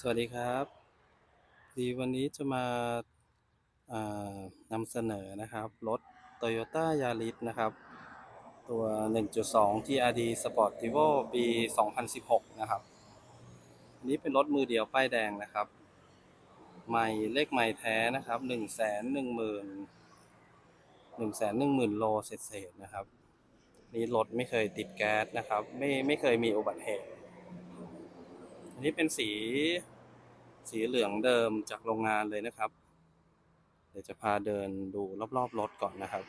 สวัสดีครับ ดีวันนี้จะมาานำเสนอนะครับ รถ Toyota Yaris นะครับ ตัว 1.2 TRD Sportivo ปี 2016 นะครับ อันนี้เป็นรถมือเดียวป้ายแดงนะครับใหม่เลขใหม่แท้นะครับ 1 1 0 0 0 0 1 1 0 0 0 0โลเศษๆนะครับ นี่รถไม่เคยติดแก๊สนะครับ ไม่ไม่เคยมีอุบัติเหตุ อันนี้เป็นสีสีเหลืองเดิมจากโรงงานเลยนะครับ เดี๋ยวจะพาเดินดูรอบๆรถก่อนนะครับ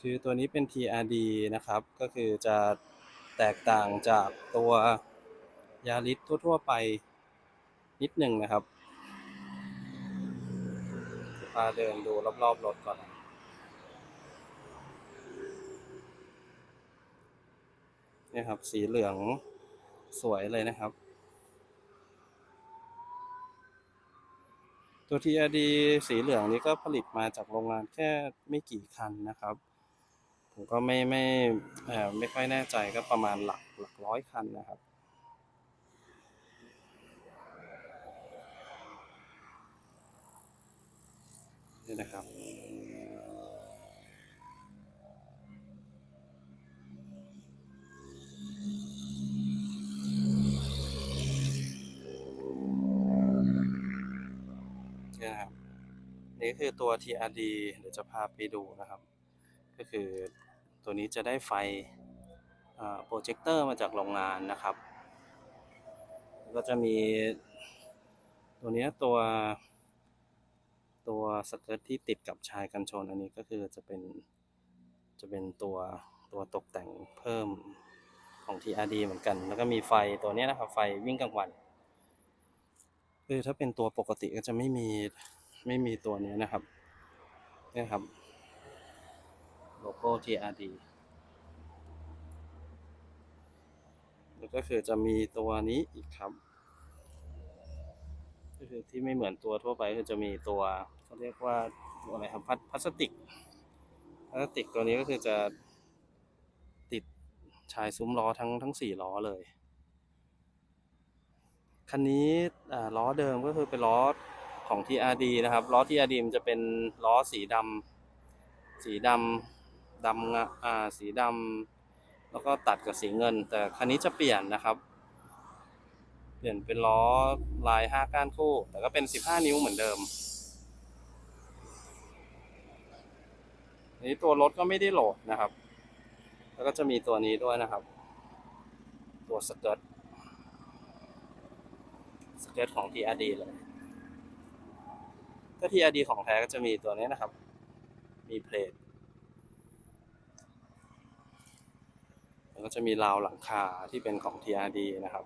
คือตัวนี้เป็น TRD นะครับ ก็คือจะแตกต่างจากตัวยาริสทั่ว ๆ ไปนิดหนึ่งนะครับจะพาเดินดูรอบๆรถก่อน นี่ครับ สีเหลืองสวยเลยนะครับ ตัว TRD สีเหลืองนี้ก็ผลิตมาจากโรงงานแค่ไม่กี่คันนะครับ ผมก็ไม่ไม่ไม่ค่อยแน่ใจก็ประมาณหลักหลักร้อยคันนะครับนี่นะครับ คือตัว TRD เดี๋ยวจะพาไปดูนะครับ ก็คือตัวนี้จะได้ไฟโปรเจคเตอร์มาจากโรงงานนะครับ ก็จะมีตัวนี้ตัวตัวสเกิร์ตที่ติดกับชายกันชนอันนี้ก็คือจะเป็นจะเป็นตัวตัวตกแต่งเพิ่มของ TRD เหมือนกัน แล้วก็มีไฟตัวนี้นะครับ ไฟวิ่งกลางวันคือถ้าเป็นตัวปกติก็จะไม่มี ไม่มีตัวนี้นะครับนี่ครับ โลโก้ TRD แล้วก็คือจะมีตัวนี้อีกครับ ก็คือที่ไม่เหมือนตัวทั่วไปคือจะมีตัวเขาเรียกว่าตัวอะไรครับพลาพลาสติกพลาสติกตัวนี้ก็คือจะติดชายซุ้มล้อทั้งทั้งสี่ล้อเลยคันนี้อ่าล้อเดิมก็คือเป็นล้อ ของ TRD นะครับล้อ TRD มันจะเป็นล้อสีดำสีดำดำงอ่าสีดำแล้วก็ตัดกับสีเงิน แต่คันนี้จะเปลี่ยนนะครับ เปลี่ยนเป็นล้อลายห้าก้านคู่ แต่ก็เป็น 15 นิ้วเหมือนเดิมนี้ตัวรถก็ไม่ได้โหลดนะครับ แล้วก็จะมีตัวนี้ด้วยนะครับ ตัวสเกิร์ตสเก็ตของ TRD เลย ถ้า TRD ของแท้ก็จะมีตัวนี้นะครับ มีเพลทแล้วก็จะมีราวหลังคาที่เป็นของ TRD นะครับ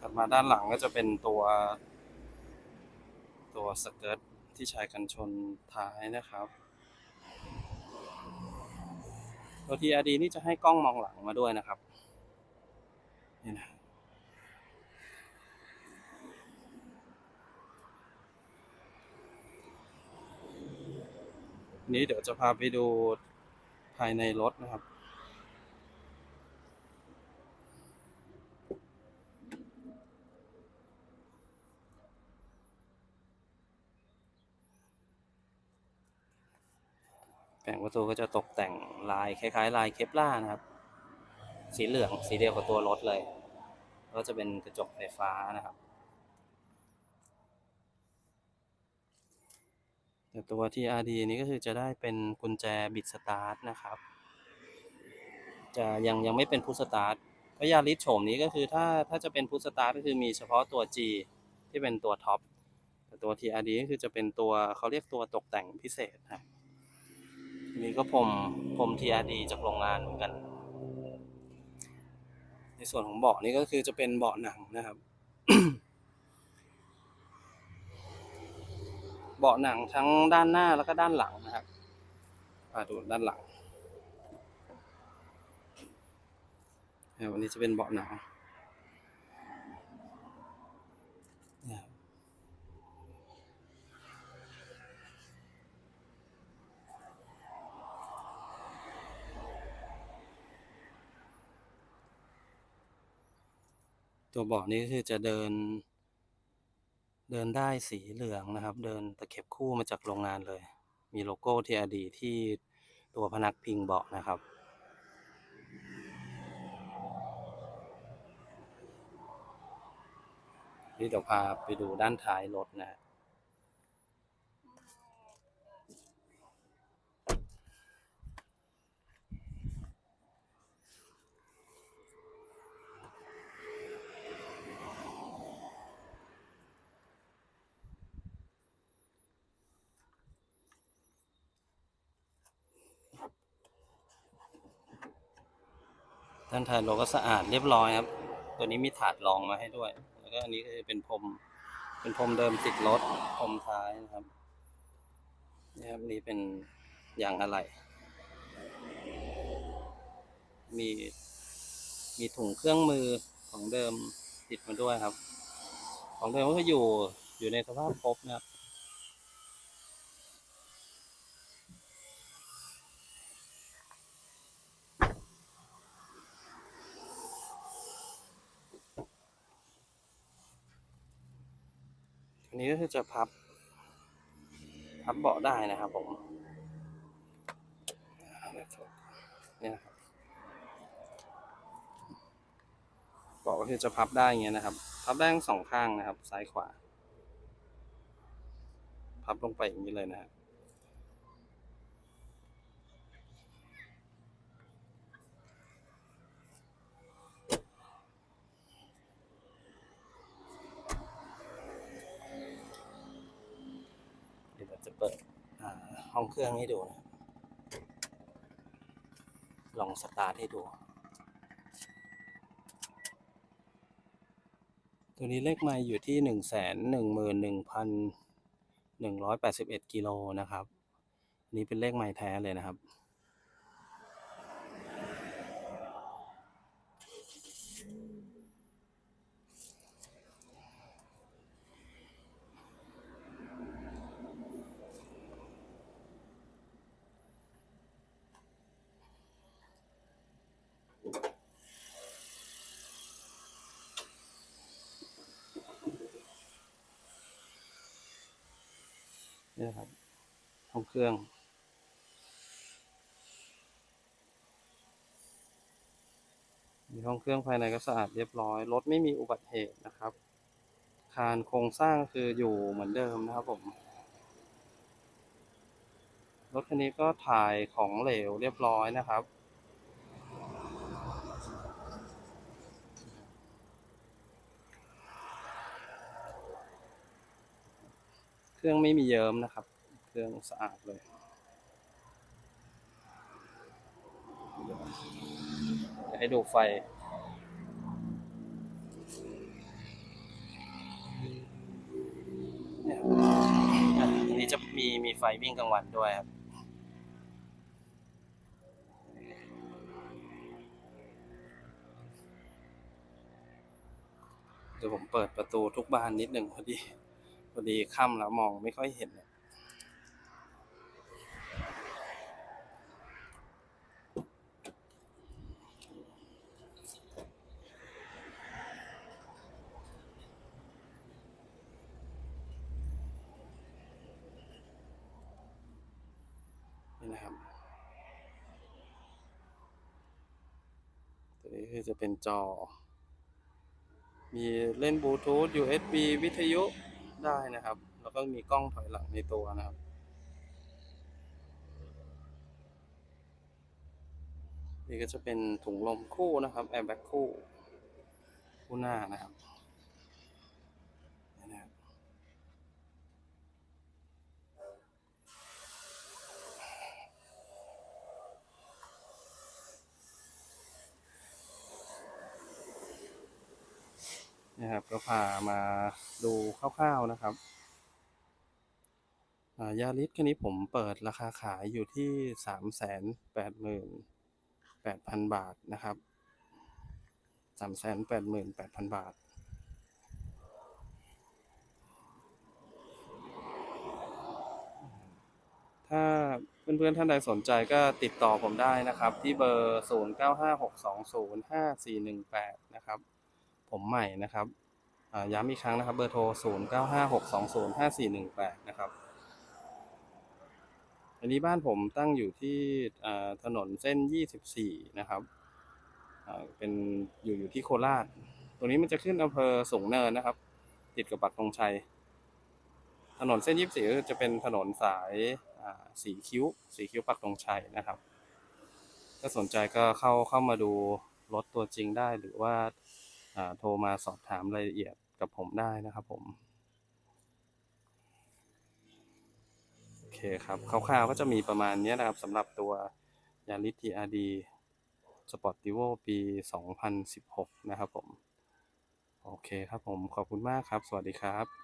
ถัดมาด้านหลังก็จะเป็นตัว ตัวสเกิร์ตที่ใช้กันชนท้ายนะครับตัว TRD นี่จะให้กล้องมองหลังมาด้วยนะครับนี่นะนี้เดี๋ยวจะพาไปดูภายในรถนะครับ แผงประตูก็จะตกแต่งลายคล้ายๆ ลายเคปล่านะครับ สีเหลืองสีเดียวกับตัวรถเลย ก็จะเป็นกระจกไฟฟ้านะครับแต่ตัว TRD นี้ก็คือจะได้เป็นกุญแจบิดสตาร์ทนะครับ จะยังยังไม่เป็นพุทสตาร์ทพราะยาริสโฉมนี้ก็คือถ้าถ้าจะเป็นพุทสตาร์ทก็คือมีเฉพาะตัว G ที่เป็นตัวท็อปแต่ตัว TRD ก็คือจะเป็นตัวเขาเรียกตัวตกแต่งพิเศษนะครับ นี่ก็พรมพรม TRD จากโรงงานเหมือนกัน ในส่วนของเบาะนี่ก็คือจะเป็นเบาะหนังนะครับ เบาะหนังทั้งด้านหน้าแล้วก็ด้านหลังนะครับมาดูด้านหลังวันนี้จะเป็นเบาะหนังนะครับ ตัวเบาะนี้คือจะเดิน เดินได้สีเหลืองนะครับ เดินตะเข็บคู่มาจากโรงงานเลย มีโลโก้ TRD ที่ตัวพนักพิงเบาะนะครับนี่เดี๋ยวพาไปดูด้านท้ายรถนะ ด้านท้ายรถก็สะอาดเรียบร้อยครับ ตัวนี้มีถาดรองมาให้ด้วย แล้วก็อันนี้ก็จะเป็นพรม เป็นพรมเดิมติดรถพรมท้ายนะครับนี่ครับนี่เป็นยางอะไหล่มีมีถุงเครื่องมือของเดิมติดมาด้วยครับ ของเดิมก็อยู่อยู่ในสภาพครบนะครับ อันนี้ก็คือจะพับ พับเบาะได้นะครับผมเนี่ยนะครับเบาะก็คือจะพับได้อย่างเงี้ยนะครับ พับได้ทั้งสองข้างนะครับ ซ้ายขวา พับลงไปอย่างนี้เลยนะครับ เดี๋ยวเราจะเปิดห้องเครื่องให้ดูนะลองสตาร์ทให้ดู ตัวนี้เลขไม่อยู่ที่หนึ่งแสนหนึ่งหมื่นหนึ่งพันหนึ่งร้อยแปดสิบเอ็ดกิโลนะครับ นี้เป็นเลขไม่แท้เลยนะครับี่ยครับ ห้องเครื่อง มีห้องเครื่องภายในก็สะอาดเรียบร้อย รถไม่มีอุบัติเหตุนะครับ คานโครงสร้างคืออยู่เหมือนเดิมนะครับผม รถคันนี้ก็ถ่ายของเหลวเรียบร้อยนะครับ เครื่องไม่มีเยิ้มนะครับ เครื่องสะอาดเลยให้ดูไฟเนี่ยครับอันนี้จะมีมีไฟวิ่งกลางวันด้วยครับเดี๋ยวผมเปิดประตูทุกบานนิดหนึ่งพอดี พอดีค่ำแล้วมองไม่ค่อยเห็นเนี่ยนี่นะครับตัวนี้คือจะเป็นจอ มีเล่นบลูทูธ USB วิทยุ ได้นะครับ แล้วก็มีกล้องถอยหลังในตัวนะครับนี่ก็จะเป็นถุงลมคู่นะครับแอร์แบ็กคู่คู่หน้านะครับนี่นะครับ นะครับ ก็พามาดูคร่าวๆนะครับยาริสคันนี้ผมเปิดราคาขายอยู่ที่สามแสนแปดหมื่นแปดพันบาทนะครับสามแสนแปดหมื่นแปดพันบาท ถ้าเพื่อนๆท่านใดสนใจก็ติดต่อผมได้นะครับ ที่เบอร์ 0 9 5 6 2 0 5 4 1 8 นะครับ ผมใหม่นะครับย้ำอีกครั้งนะครับเบอร์โทร 0 9 5 6 2 0 5 4 1 8 นะครับ อันนี้บ้านผมตั้งอยู่ที่ถนนเส้น 24 นะครับเป็นอยู่อยู่ที่โคราช ตรงนี้มันจะขึ้นอำเภอสูงเนินนะครับ ติดกับปักธงชัย ถนนเส้น 24 จะเป็นถนนสายสีคิ้ว สีคิ้วปักธงชัยนะครับ ถ้าสนใจก็เข้าเข้ามาดูรถตัวจริงได้หรือว่า โทรมาสอบถามรายละเอียดกับผมได้นะครับผมโอเคครับคร่าวๆก็จะมีประมาณนี้นะครับสำหรับตัวยาริทีอาร์ดีสปอร์ติโวปี 2016 นะครับผม โอเคครับผมขอบคุณมากครับ สวัสดีครับ